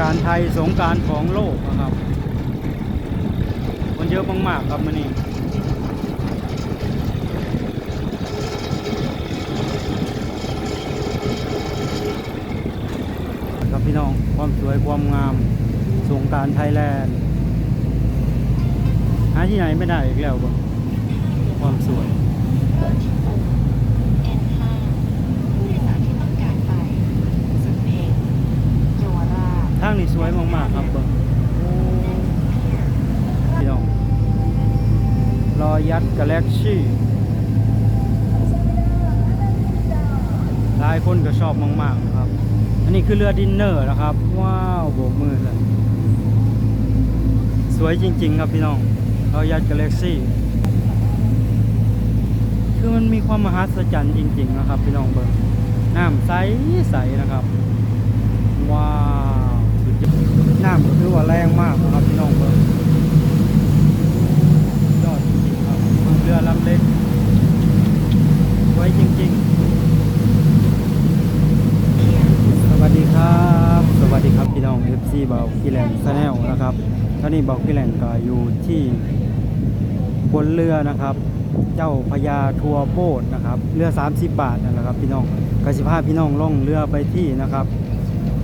การไทยสงการของโลกนะครับคนเยอะมากๆครับมันนี่ครับพี่น้องความสวยความงามสงการไทยแลนด์หาที่ไหนไม่ได้อีกแล้วความสวย N5 ผู้โดยสารที่ต้องการไปสุดเพงเยาวราช ทาง นี้สวยมากๆครับเบิ่งพี่น้องรอยัดกาแล็กซี่หลายคนก็ชอบมากๆนะครับ อันนี้คือเรือดินเนอร์นะครับ ว้าวโบกมือเลย สวยจริง ๆ ครับพี่น้องรอยัดกาแล็กซี่คือมันมีความมหัศจรรย์จริง ๆ นะครับ พี่น้องเบิ่งน้ำใสใสๆนะครับ ว้าว น้ำก็ถือว่าแรงมากนะครับพี่น้องเบิ่งยอดจริงๆครับเรือลำเล็กไว้จริงๆ สวัสดีครับ สวัสดีครับพี่น้อง FC เบากิแลนด์แนลนะครับตอนนี้เบากิแลนด์ก็อยู่ที่บนเรือนะครับ เจ้าพญาทัวร์โบ๊ทนะครับ เรือ 30 บาทนั่นแหละครับพี่น้องกสิพาพี่น้องล่องเรือไปที่นะครับ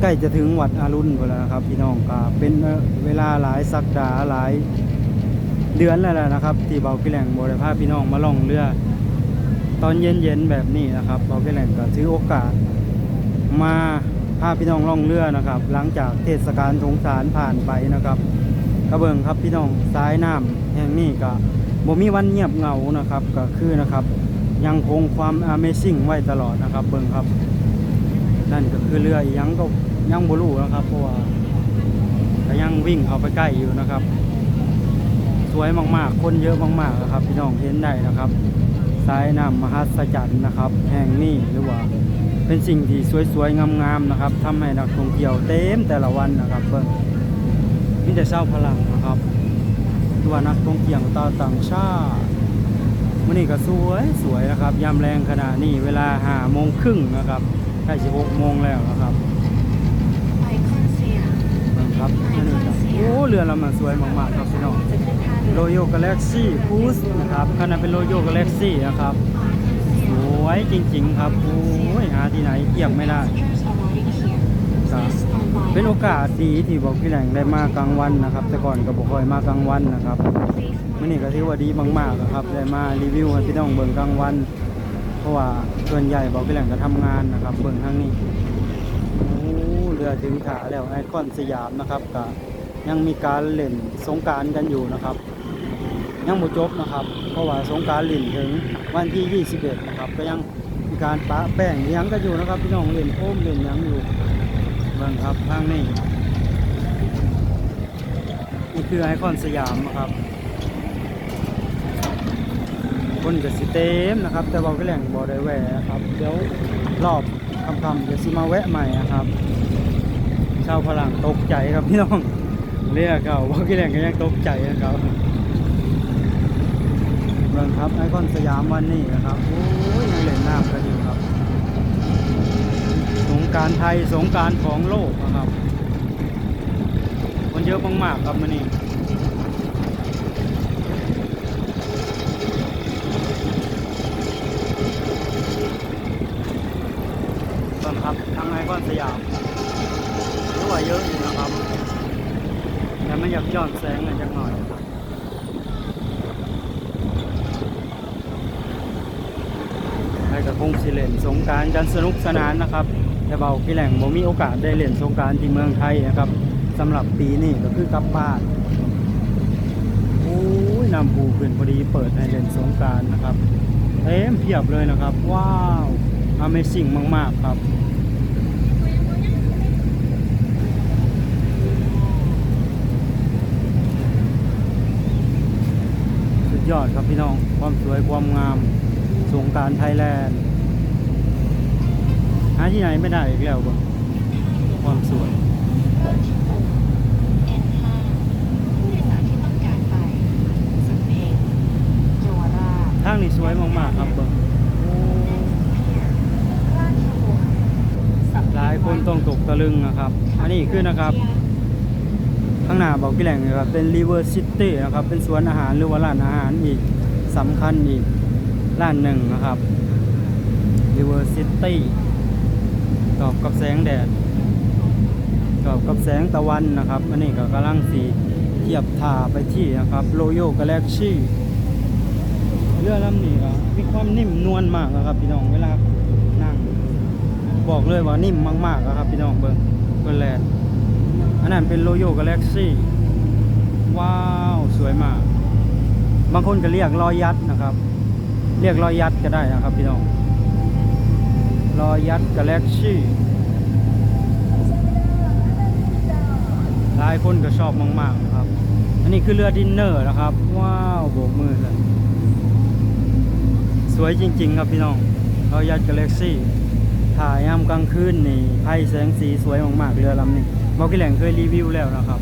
ใกล้จะถึงวัดอารุณแล้วนะครับ พี่น้องก็เป็นเวลาหลายสัปดาห์หลายเดือนแล้วนะครับ ที่เบากิแหลงบริพาพี่น้องมาล่องเรือ ตอนเย็นๆแบบนี้นะครับเบากิแหลงก็ถือโอกาส มาพาพี่น้องล่องเรือนะครับ หลังจากเทศกาลสงสารผ่านไปนะครับกระเบิงครับพี่น้องสายน้ำแห่งนี้ก็บ่มีวันเงียบเหงานะครับก็คือนะครับ ยังคงความ Amazing ไว้ตลอดนะครับเบิงครับ นั่นก็คือเรือยังก็ยังบ่รู้นะครับ เพราะว่าก็ยังวิ่งเข้าไปใกล้อยู่นะครับ สวยมากๆ คนเยอะมากๆนะครับ พี่น้องเห็นได้นะครับสายน้ำมหัศจรรย์นะครับ แห่งนี้หรือว่าเป็นสิ่งที่สวยๆงามๆนะครับทำให้นักท่องเที่ยวเต็มแต่ละวันนะครับเพิ่นมีแต่เศร้าพลังนะครับตัวนักท่องเที่ยวตาต่างชาติวันนี้ก็สวยสวยนะครับ ยามแรงขนาดนี้เวลาห้าโมงครึ่งนะครับ ใกล้จะหกโมงแล้วนะครับไอคอนเซียเบิ่งครับอันนี้ครับโอ้เรือลำมันสวยมากๆครับพี่น้องจะขึ้นท่าโรเรือโยกาแล็กซี่คูสนะครับขนาดเป็นโรโยกาแล็กซี่นะครับสวยจริง ๆ ครับโอ้ยหาที่ไหนเทียบไม่ได้ครับเป็นโอกาสดีที่บอกพี่แหล่งได้มากลางวันนะครับ แต่ก่อนก็บอกคอยมากลางวันนะครับมื่อนี้ก็ถือว่าดีมากๆนะครับได้มารีวิวให้พี่น้องเบิ่งกลางวันเพ ราะว่าส่วนใหญ่บอกพี่แหล่งก็ทำงานนะครับ เบิ่งทางนี้โอ้เรือถึงขาแล้วไอคอนสยามนะครับก็ยังมีการเล่นสงการกันอยู่นะครับ ยังบ่จบนะครับ เพราะว่าสงการเล่นถึงวันที่ 21 นะครับ ก็ยังมีการปะแป้งอิหยังก็อยู่นะครับ พี่น้องเล่นโอ้มเล่นยังอยู่เบิ่งครับทางนี้นี่คือไอคอนสยามนะครับ คนก็สิเต็มนะครับ แต่ว่าก็แหล่งบ่ได้แวะครับ เดี๋ยวรอบค่ำเดี๋ยวสิมาแวะใหม่นะครับ ชาวพลังตกใจครับพี่น้อง เรียกเขาว่าก็แหล่งก็ยังตกใจนะครับเบิ่งครับไอคอนสยามวันนี้นะครับโอ้ยยังเล่นน้ำกันอยู่ครับ สงการไทยสงการของโลกนะครับ คนเยอะมากๆครับมันนี่ครับทางไอคอน สยามหรือว่าเยอะอยู่นะครับ แต่มันอยากย้อนแสงหน่อยจักหน่อยครับไอ้กระคงสิเล่นสงการกันสนุกสนานนะครับ แต่เบาพี่แหล่งผมมีโอกาสได้เล่นสงการที่เมืองไทยนะครับสำหรับปีนี้ก็คือกลับบ้านโอ้ยน้ำปูขึ้นพอดีเปิดให้เล่นสงการนะครับเต็มเพียบเลยนะครับ ว้าว Amazing มาก ๆ ครับ ยอดครับพี่น้อง ความสวยความงามสงการไทยแลนด์หาที่ไหนไม่ได้อีกแล้วบ่ความสวย N5 ผู้โดยสารที่ต้องการไปสเพงเยราชทางนี้สวยมากๆครับเบิ่งราชวงศ์สับหลายคนต้องต้องตกตะลึงนะครับ อันนี้คือนะครับ ข้างหน้าบอกพี่แหล่งนะครับเป็น River City นะครับเป็นสวนอาหารหรือว่าร้านอาหารอีกสำคัญอีกร้านหนึ่งนะครับ River City ตอบกับแสงแดดตอบกับแสงตะวันนะครับอันนี้ก็กำลังสีเทียบทาไปที่นะครับ Royal Galaxy เรือลำนี้ก็มีความนิ่มนวลมากนะครับพี่น้องเวลานั่งบอกเลยว่านิ่มมากๆนะครับพี่น้องเบิ้งเบิ้งแลนด์ อันนั้นเป็นโรโยกาแล็กซี่ ว้าว สวยมาก บางคนก็เรียกรอยยัดนะครับ เรียกรอยยัดก็ได้นะครับพี่น้องรอยยัดกาแล็กซี่หลายคนก็ชอบมากๆนะครับ อันนี้คือเรือดินเนอร์นะครับ ว้าวโบกมือเลยสวยจริง ๆ ครับพี่น้องรอยยัดกาแล็กซี่ถ่ายยามกลางคืนนี่ไพ่แสงสีสวยมากๆเรือลำนี้ บอกพี่แหลงเคยรีวิวแล้วนะครับ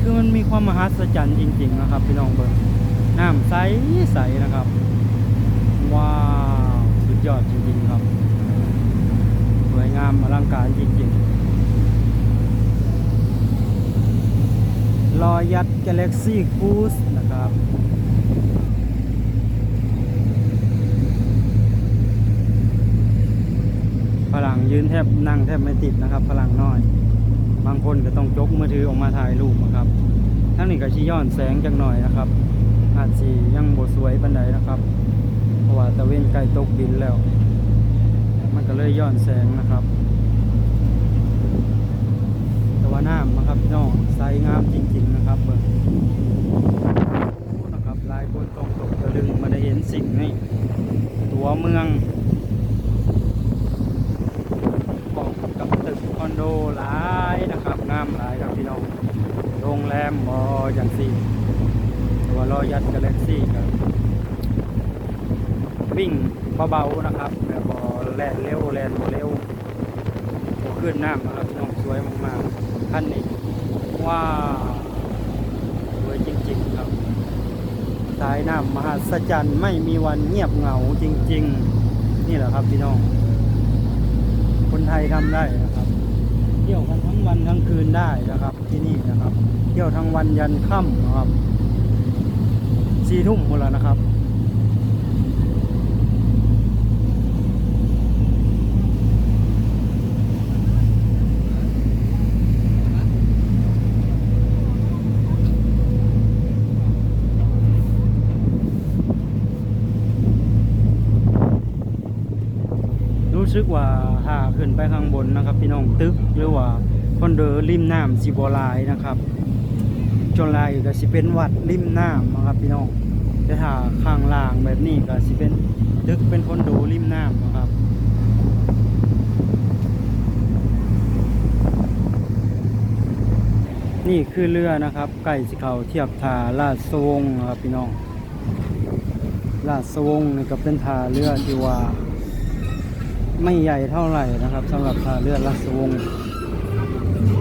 คือมันมีความมหัศจรรย์จริง ๆ นะครับ พี่น้องเบิร์น้ำใสใสนะครับ ว้าว สุดยอดจริง ๆ ครับ สวยงามอลังการจริง ๆ รอยัด Galaxy Cruise นะครับ ฝรั่ งยืนแทบนั่งแทบไม่ติดนะครับฝรั่งน้อย บางคนก็ต้องจกมือถือออกมาถ่ายรูปนะครับทั้งนี้ก็ชี้ย้อนแสงจังหน่อยนะครับอาจสียังบ่สวยปันใดนะครับ เพราะว่าตะเวนใกลตกดินแล้ว มันก็เลยย้อนแสงนะครับต่ว่าน้ำนะครับพี่น้องใสงามจริง ๆ นะครับเบิ่งนะครับหลายคนต้องตกตะลึงมาได้เห็นสิ่งนี้ตัวเมือง บอกกับตึกค อนโดหลายนะครับงามหลายครับพี่น้องโรงแรมบออย่างสี่ตัวรอยัดกาแล็กซี่ครับวิ่งเบาๆนะครับแบบบอแลนเร็วแลนเร็วขึ้นน้ำนะครับพี่น้องสวยมากๆขั้นนี้ว้าวสวยจริงๆครับสายน้ำมหัศจรรย์ไม่มีวันเงียบเหงาจริง ๆ นี่แหละครับพี่น้อง คนไทยทำได้นะครับ เที่ยวกันทั้งวันทั้งคืนได้นะครับ ที่นี่นะครับ เที่ยวทั้งวันยันค่ำนะครับสี่ทุ่มหมดแล้วนะครับ รู้สึกว่าถ้าขึ้นไปข้างบนนะครับ พี่น้องตึกหรือว่าคอนโดริมน้ำสิบลายนะครับจนลายก็สิเป็นวัดริมน้ำนะครับพี่น้องแต่ถ้าข้างล่างแบบนี้ก็สิเป็นตึกเป็นคอนโดริมน้ำนะครับนี่คือเรือนะครับไก่สิเขาเทียบทาลาดสวงนะครับพี่น้องลาดสวงนี่ก็เป็นทาเรือที่ว่า ไม่ใหญ่เท่าไหร่นะครับสำหรับท่าเรือราชวงศ์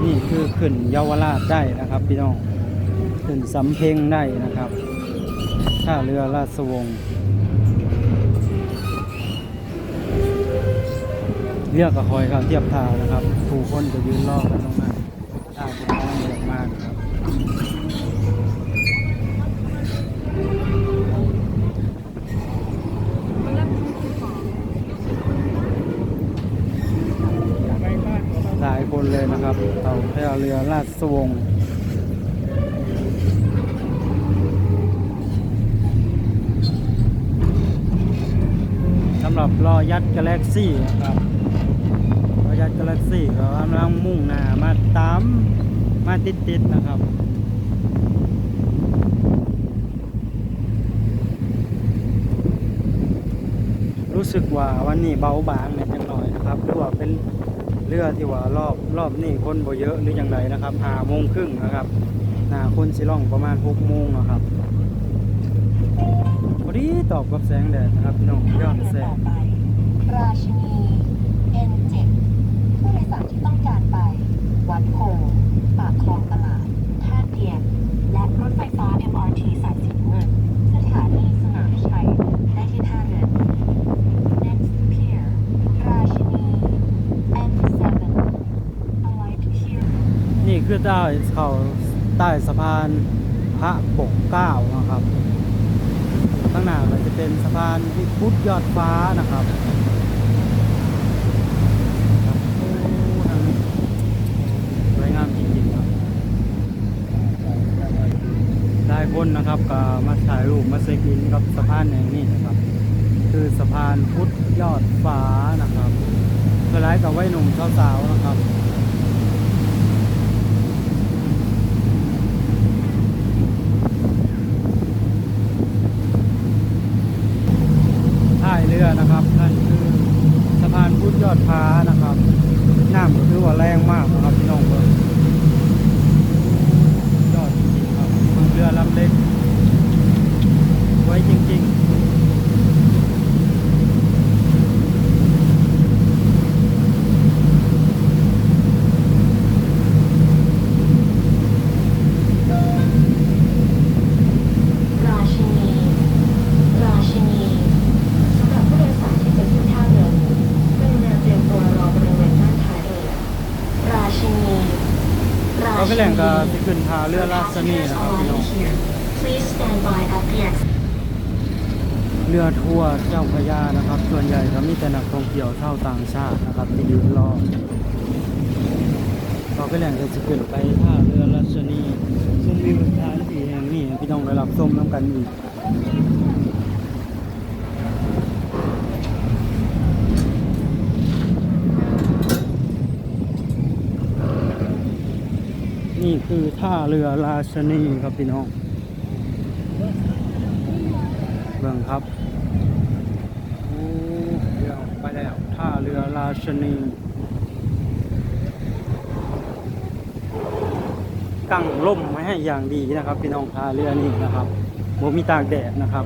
นี่คือขึ้นเยาวราชได้นะครับ พี่น้องขึ้นสำเพ็งได้นะครับท่าเรือราชวงศ์เรียกกระคอยครับเทียบท่านะครับผู้คนจะยืนรอกันตรงนั้น นเลยนะครับ เต่าแพเรือราชวงสำหรับรอยัดกาแล็กซี่นะครับรอยัดกาแล็กซี่ก็กำลังมุ่งหน้ามาตามมาติดๆนะครับรู้สึกว่าวันนี้เบาบางเนี่ยจังหน่อยนะครับหรือว่าเป็น เรือที่ว่ารอบรอบนี้คนบ่เยอะหรืออย่างไรนะครับหาโมงครึ่งนะครับหนาคนสิล่องประมาณหกโมงนะครับพอดีตอบกับแสงแดดนะครับพี่น้องยอดแสงราชนี N7 ผู้โดยสารที่ต้องการไป วัดโพธิ์ปากคลองตลาด ท่าเตียน และรถไฟฟ้า MRT สายสีน้ำเงินสถานีสนามชัยได้ที่ท่าเรือ Next pier คือ ใต้เขาใต้สะพานพระปกเก้านะครับ ข้างหน้าก็จะเป็นสะพานวิพุทธยอดฟ้านะครับครับโอ้ทางนี้สวยงามจริงๆครับได้คนนะครับก็มาถ่ายรูปมาเซ็กอินกับสะพานแห่งนี้นะครับ คือสะพานพุทธยอดฟ้านะครับเพื่อไล่กับไว้หนุ่มสาวๆนะครับ ท่ายเรือนะครับนั่นคือสะพานพุทธยอดฟ้านะครับน้ำก็ถือว่าแรงมากนะครับพี่น้องเบิร์ยอดจริงๆครับเรือลำเล็กไว้จริงๆ ราชินี ราชินีสำหรับผู้โดยสารที่จะขึ้นท่าเรือนี้กรุณาเตรียมตัวรอบริเวณด้านท้ายเรือ ราชินี รา เรา ชิ ไป นี แหล่งก็ที่ขึ้นทาเรือลาสนีนะครับพี่น้อง Please stand by at the exit เรือทัวร์เจ้าพระยานะครับ ส่วนใหญ่ก็มีแต่นักท่องเที่ยวชาวต่างชาตินะครับที่ยืนรอเราไปแหล่งก็จะขึ้นไปท่าเรือลาสนีชมวิวสถานที่แห่งนี้ให้พี่น้องได้รับชมน้ำกันอีก นี่คือท่าเรือราชนีครับพี่น้องเบิ่งครับโอ้เรือออกไปแล้วท่าเรือราชนีกั้งล่มไว้ให้อย่างดีนะครับ พี่น้องท่าเรือนี่นะครับบ่มีตากแดดนะครับ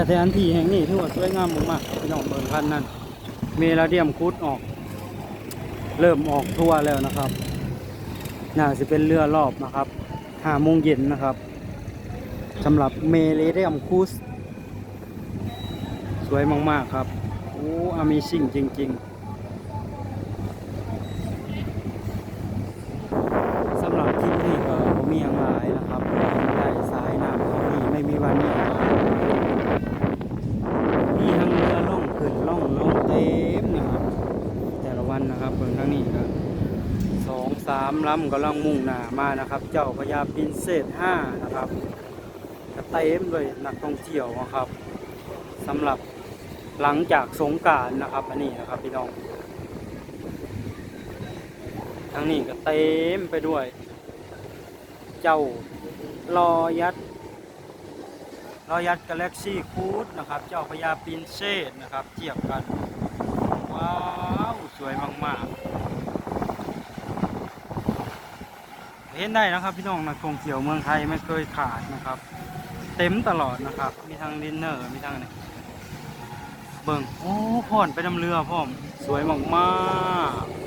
สถานที่แห่งนี้ที่ว่าสวยงามมากๆพี่น้องเบิ่งพันนั้นเมลาเดียมคุดออก เริ่มออกทั่วแล้วนะครับน่าจะเป็นเรือรอบนะครับห้าโมงเย็นนะครับสำหรับเมเลเดียมคูสสวยมาก ๆ ครับ โอ้อามีสิ่งจริง ๆสำหรับทริปนี้ก็ผมมีอย่างหลายนะครับได้สายน้ำเขานี่ไม่มีวันนี้มีทั้งเรือ ล่องขึ้องเต็มนะครับแต่ละวันนะครับเบิ่งทางนี้ก็สองสามลำกำลังมุ่งหน้ามานะครับ เจ้าพญาปินเศษห้านะครับก็เต็มเลยนักท่องเที่ยวนะครับสำหรับหลังจากสงการนะครับอันนี้นะครับพี่น้องทางนี้ก็เต็มไปด้วย เจ้ารอยัด รอยัดกาแล็กซี่คูดนะครับ เจ้าพญาปินเศษนะครับ เทียบกัน ว้าว สวยมาก ๆ เห็นได้นะครับพี่น้องนักท่องเที่ยวเมืองไทยไม่เคยขาดนะครับ เต็มตลอดนะครับ มีทั้งดินเนอร์ มีทั้งนี่เบิ่งโอ้พ่อนไปนำเรือพ่อม สวยมากๆ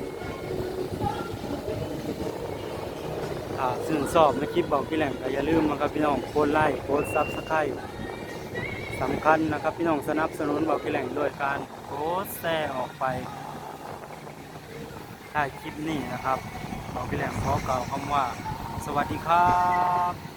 ถ้าซึ่งสอบในคลิปบอกพี่แหล่งก็อย่าลืมนะครับพี่น้องกดไลค์กดซับสไครต์ สำคัญนะครับ พี่น้องสนับสนุนบอกกิแหล่งด้วยการโพสต์แซ่ออกไปถ้าคลิปนี้นะครับบอกกิแหล่งขอกล่าวคำว่า สวัสดีครับ